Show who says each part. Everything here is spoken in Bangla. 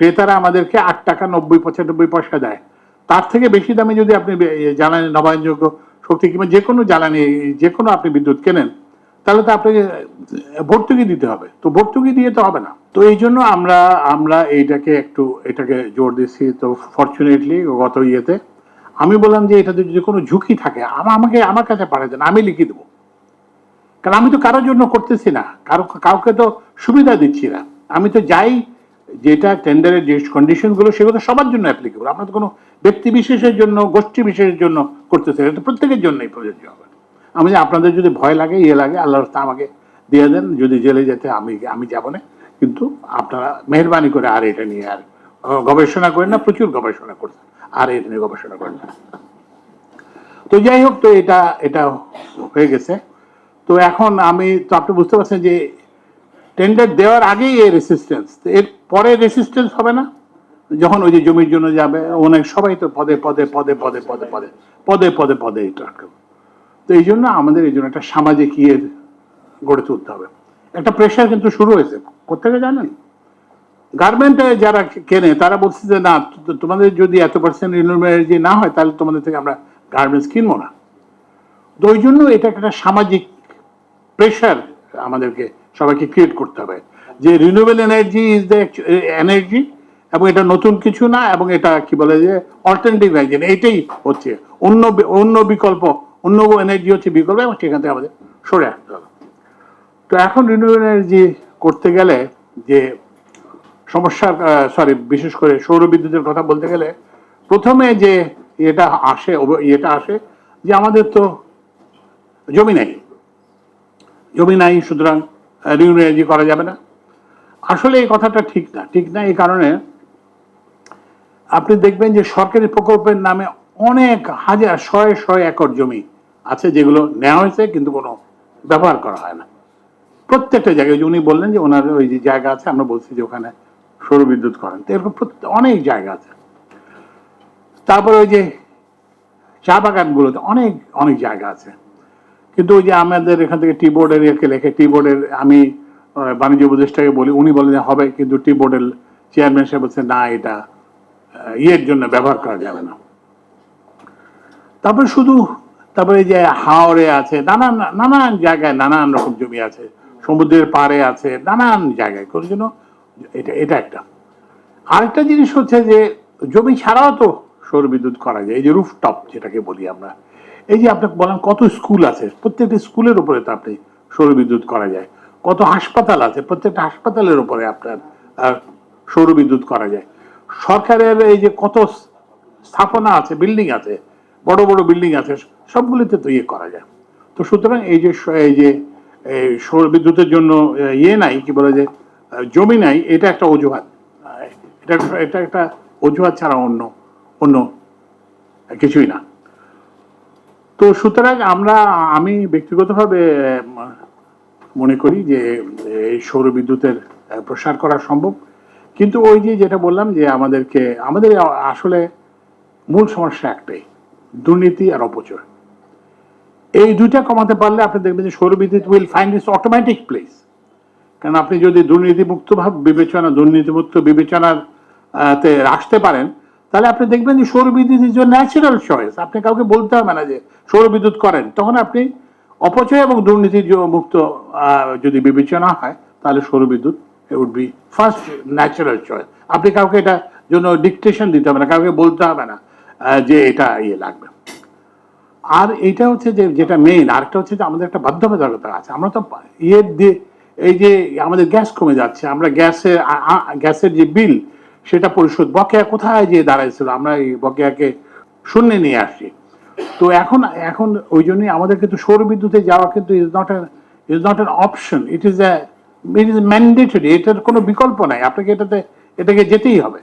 Speaker 1: ক্রেতারা আমাদেরকে আট টাকা নব্বই পঁচানব্বই পয়সা দেয়। তার থেকে বেশি দামে যদি আপনি জ্বালানি, নবায়নযোগ্য শক্তি কিংবা যে কোনো জ্বালানি, যে কোনো আপনি বিদ্যুৎ কেনেন, তাহলে তো আপনাকে ভর্তুকি দিতে হবে। তো ভর্তুকি দিয়ে তো হবে না। তো এই জন্য আমরা আমরা এইটাকে একটু, এটাকে জোর দিচ্ছি। তো ফর্চুনেটলি গত ইয়েতে আমি বললাম যে এটাতে যদি কোনো ঝুঁকি থাকে, আমা- আমাকে, আমার কাছে পাঠিয়ে দেন, আমি লিখে দেবো। কারণ আমি তো কারোর জন্য করতেছি না। কারও, কাউকে তো সুবিধা দিচ্ছি না। আমি তো যাই যেটা টেন্ডারের যে কন্ডিশনগুলো সেগুলো সবার জন্য অ্যাপ্লিকেবল আমরা তো কোনো ব্যক্তি বিশেষের জন্য, গোষ্ঠী বিশেষের জন্য করতেছি এটা প্রত্যেকের জন্যই প্রযোজ্য হবে। আমি আপনাদের যদি ভয় লাগে ইয়ে লাগে আল্লাহ রাস্তা আমাকে দিয়ে দেন। যদি জেলে যেতে, আমি আমি যাব না। কিন্তু আপনারা মেহরবানি করে আর এটা নিয়ে আর গবেষণা করেন না, প্রচুর গবেষণা করছেন। আর এটা নিয়ে গবেষণা করেন না। তো যাই হোক, তো এটা এটা হয়ে গেছে। তো এখন আমি, তো আপনি বুঝতে পারছেন যে টেন্ডার দেওয়ার আগেই এই রেসিস্টেন্স এর পরে রেসিস্টেন্স হবে না? যখন ওই যে জমির জন্য যাবে, অনেক সবাই তো পদে পদে পদে পদে পদে পদে পদে পদে পদে এটা আটকাবে। তো এই জন্য আমাদের এই জন্য একটা সামাজিক ইয়ে গড়ে তুলতে হবে। একটা প্রেশার কিন্তু শুরু হয়েছে। কোথেকে জানেন? গার্মেন্টে যারা কেনে, তারা বলছে যে, না তোমাদের যদি এত পার্সেন্ট রিনিউয়েবল না হয়, তাহলে তোমাদের থেকে আমরা গার্মেন্টস কিনবো না। তো ওই জন্য এটা একটা সামাজিক প্রেশার আমাদেরকে সবাইকে ক্রিয়েট করতে হবে। যে renewable energy is the energy এবং এটা নতুন কিছু না এবং এটা কি বলে যে অল্টারনেটিভ এনার্জি এইটাই হচ্ছে। অন্য অন্য বিকল্প, অন্য এনার্জি হচ্ছে বিকল্প এবং সেখান থেকে আমাদের সরে আসতে হবে। তো এখন রিনিউয়েবল এনার্জি করতে গেলে যে সমস্যার সরি বিশেষ করে সৌর বিদ্যুতের কথা বলতে গেলে, প্রথমে যে এটা আসে এটা আসে যে আমাদের তো জমি নাই। জমি নাই সুতরাং রিনিউয়েবল করা যাবে না। আসলে এই কথাটা ঠিক না। ঠিক না এই কারণে আপনি দেখবেন যে সরকারি প্রকল্পের নামে অনেক হাজার, শয়ে শয়ে একর জমি আছে যেগুলো নেওয়া হয়েছে কিন্তু কোনো ব্যবহার করা হয় না। প্রত্যেকটা জায়গায় উনি বললেন যে ওনার ওই যে জায়গা আছে, আমরা বলছি যে ওখানে সৌর বিদ্যুৎ করেন। তো এরকম অনেক জায়গা আছে। তারপরে ওই যে চা বাগানগুলোতে অনেক অনেক জায়গা আছে। কিন্তু ওই যে আমাদের এখান থেকে টি বোর্ডের ইয়েকে লেখে টি বোর্ডের আমি বাণিজ্য উপদেষ্টাকে বলি, উনি বলেন যে হবে, কিন্তু টি বোর্ডের চেয়ারম্যান সাহেব বলছে, না, এটা ইয়ের জন্য ব্যবহার করা যাবে না। তারপরে শুধু, তারপরে যে হাওড়ে আছে, নানান নানান জায়গায় নানান রকম জমি আছে, সমুদ্রের পাড়ে আছে, নানান জায়গায়। কোনো জন্য এটা এটা একটা। আরেকটা জিনিস হচ্ছে যে, জমি ছাড়াও তো সৌর বিদ্যুৎ করা যায় এই যে রুফটপ যেটাকে বলি আমরা, এই যে আপনাকে বলেন কত স্কুল আছে, প্রত্যেকটি স্কুলের উপরে তো আপনি সৌর বিদ্যুৎ করা যায়, কত হাসপাতাল আছে, প্রত্যেকটা হাসপাতালের উপরে আপনার সৌর বিদ্যুৎ করা যায়। সরকারের এই যে কত স্থাপনা আছে বিল্ডিং আছে, বড় বড় বিল্ডিং আছে, সবগুলিতে তো ইয়ে করা যায়। তো সুতরাং এই যে এই যে সৌর বিদ্যুতের জন্য ইয়ে নাই, কি বলে যে জমি নাই, এটা একটা অজুহাত। এটা এটা একটা অজুহাত ছাড়া অন্য অন্য কিছুই না। তো সুতরাং আমরা, আমি ব্যক্তিগতভাবে মনে করি যে, এই সৌর বিদ্যুতের প্রসার করা সম্ভব। কিন্তু ওই যে যেটা বললাম যে, আমাদেরকে, আমাদের আসলে মূল সমস্যা একটাই, দুর্নীতি আর অপচয়। এই দুইটা কমাতে পারলে আপনি দেখবেন যে, সৌর বিদ্যুৎ will find is automatic place কারণ আপনি যদি দুর্নীতিমুক্ত ভাব বিবেচনা, দুর্নীতিমুক্ত বিবেচনার তে রাখতে পারেন তাহলে আপনি দেখবেন যে সৌর বিদ্যুৎ ইজ ন্যাচারাল চয়েস আপনি কাউকে বলতে হবে না যে সৌর বিদ্যুৎ করেন। তখন আপনি অপচয় এবং দুর্নীতি য- মুক্ত যদি বিবেচনা হয়, তাহলে সৌর বিদ্যুৎ would be first natural choice আপনি কাউকে এটা জন্য ডিকটেশন দিতে হবে না, কাউকে বলতে হবে না যে এটা ইয়ে লাগবে। আর এইটা হচ্ছে যে, যেটা মেইন আরেকটা হচ্ছে যে আমাদের একটা বাধ্যবাধকতা আছে। আমরা তো ইয়ে দিয়ে, এই যে আমাদের গ্যাস কমে যাচ্ছে, আমরা গ্যাসের গ্যাসের যে বিল সেটা পরিশোধ। বকেয়া কোথায় যে দাঁড়াইছিল? আমরা এই বকেয়াকে শূন্য নিয়ে আসছি। তো এখন এখন ওই জন্যই আমাদের কিন্তু সৌর বিদ্যুতে যাওয়া কিন্তু is not is not an option it is it is mandatory এটার কোনো বিকল্প নাই। আপনাকে এটাতে, এটাকে যেতেই হবে।